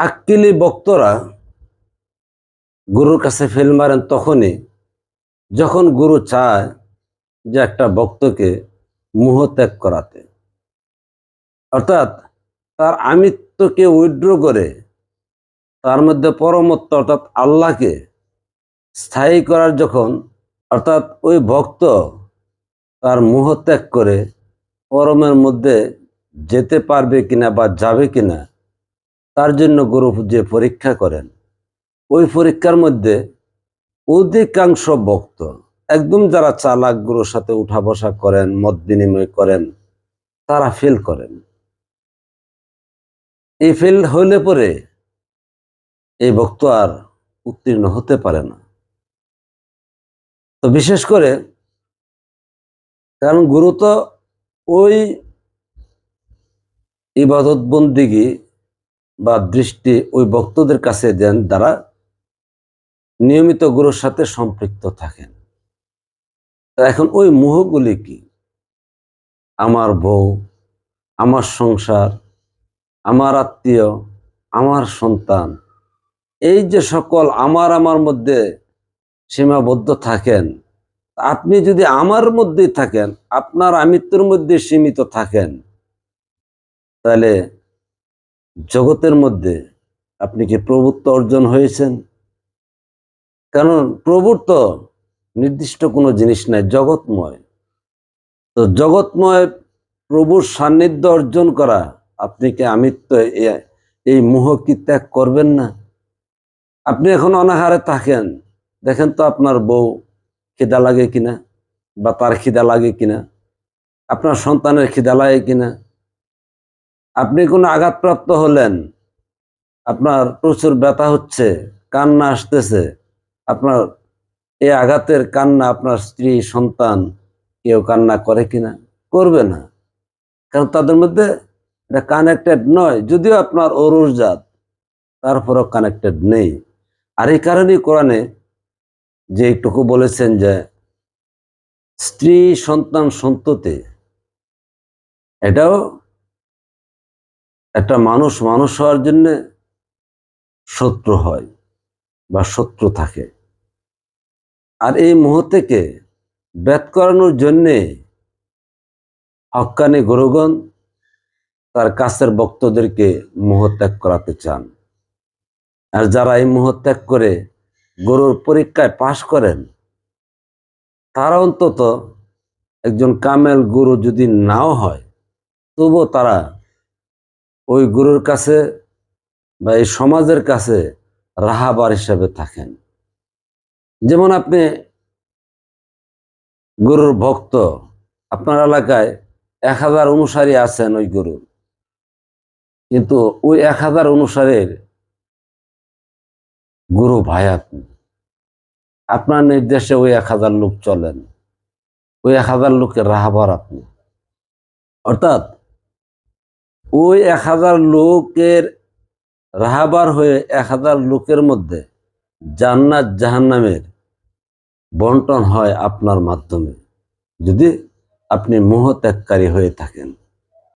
আক্কিলি বক্তরা গুরুর কাছে ফেল মারেন তখনই যখন গুরু চায় যে একটা বক্তকে মোহ ত্যাগ করাতে। অর্থাৎ তার আমিত্বকে উইড্র করে তার মধ্যে পরমত্ব অর্থাৎ আল্লাহকে স্থায়ী করার যখন অর্থাৎ ওই ভক্ত তার মোহ ত্যাগ করে পরমের মধ্যে যেতে পারবে কিনা বা যাবে কিনা তার জন্য গুরু যে পরীক্ষা করেন, ওই পরীক্ষার মধ্যে অধিকাংশ ভক্ত একদম যারা চালাক গুরুর সাথে উঠা বসা করেন, মত বিনিময় করেন, তারা ফেল করেন। এই ফেল হলে পরে এই ভক্ত আর উত্তীর্ণ হতে পারে না। তো বিশেষ করে কারণ গুরু তো ওই ইবাদত বন্দিগি বা দৃষ্টি ওই ভক্তদের কাছে দেন দ্বারা নিয়মিত গুরুর সাথে সম্পৃক্ত থাকেন। এখন ওই মোহগুলি কি? আমার বউ, আমার সংসার, আমার আত্মীয়, আমার সন্তান, এই যে সকল আমার আমার মধ্যে সীমাবদ্ধ থাকেন, আপনি যদি আমার মধ্যেই থাকেন, আপনার আমিত্বের মধ্যে সীমিত থাকেন, তাহলে জগতের মধ্যে আপনি কি প্রভুত্ব অর্জন হয়েছেন? কারণ প্রভুর তো নির্দিষ্ট কোনো জিনিস নাই জগৎময়। তো জগৎময় প্রভুর সান্নিধ্য অর্জন করা, আপনি কি আমিত্ব এই মোহ কি ত্যাগ করবেন না? আপনি এখন অনাহারে থাকেন, দেখেন তো আপনার বউ খিদা লাগে কিনা বা তার খিদা লাগে কিনা, আপনার সন্তানের খিদা লাগে কিনা আপনি কোনো আঘাতপ্রাপ্ত হলেন, আপনার প্রচুর ব্যথা হচ্ছে, কান্না আসতেছে, আপনার এই আঘাতের কান্না আপনার স্ত্রী, সন্তান কেউ কান্না করে কিনা করবে না। কারণ তাদের মধ্যে এটা কানেক্টেড নয়, যদিও আপনার অরুষ জাত, তারপরও কানেক্টেড নেই। আর এই কারণেই কোরআনে যে একটুকু বলেছেন যে, স্ত্রী সন্তান সন্ততি, এটাও একটা মানুষ মানুষ হওয়ার জন্য শত্রু হয় বা শত্রু থাকে। আর এই মুহূর্তেকে ব্যাত করানোর জন্যে হক্কানি গুরুগণ তার কাছের ভক্তদেরকে মোহত্যাগ করাতে চান। আর যারা এই মোহত্যাগ করে গরুর পরীক্ষায় পাশ করেন, তারা অন্তত একজন কামেল গুরু যদি নাও হয়, তবুও তারা ওই গুরুর কাছে বা এই সমাজের কাছে রাহাবার হিসাবে থাকেন। যেমন আপনি গুরুর ভক্ত, আপনার এলাকায় এক হাজার অনুসারী আছেন ওই গুরুর কিন্তু ওই এক হাজার অনুসারীর গুরু ভাই আপনি। আপনার নির্দেশে ওই এক হাজার লোক চলেন। ওই এক হাজার লোকের রাহাবার আপনি। অর্থাৎ ওই এক হাজার লোকের রাহাবার হয়ে এক হাজার লোকের মধ্যে জান্নাত জাহান্নামের বন্টন হয় আপনার মাধ্যমে। যদি আপনি মোহত্যাগকারী হয়ে থাকেন।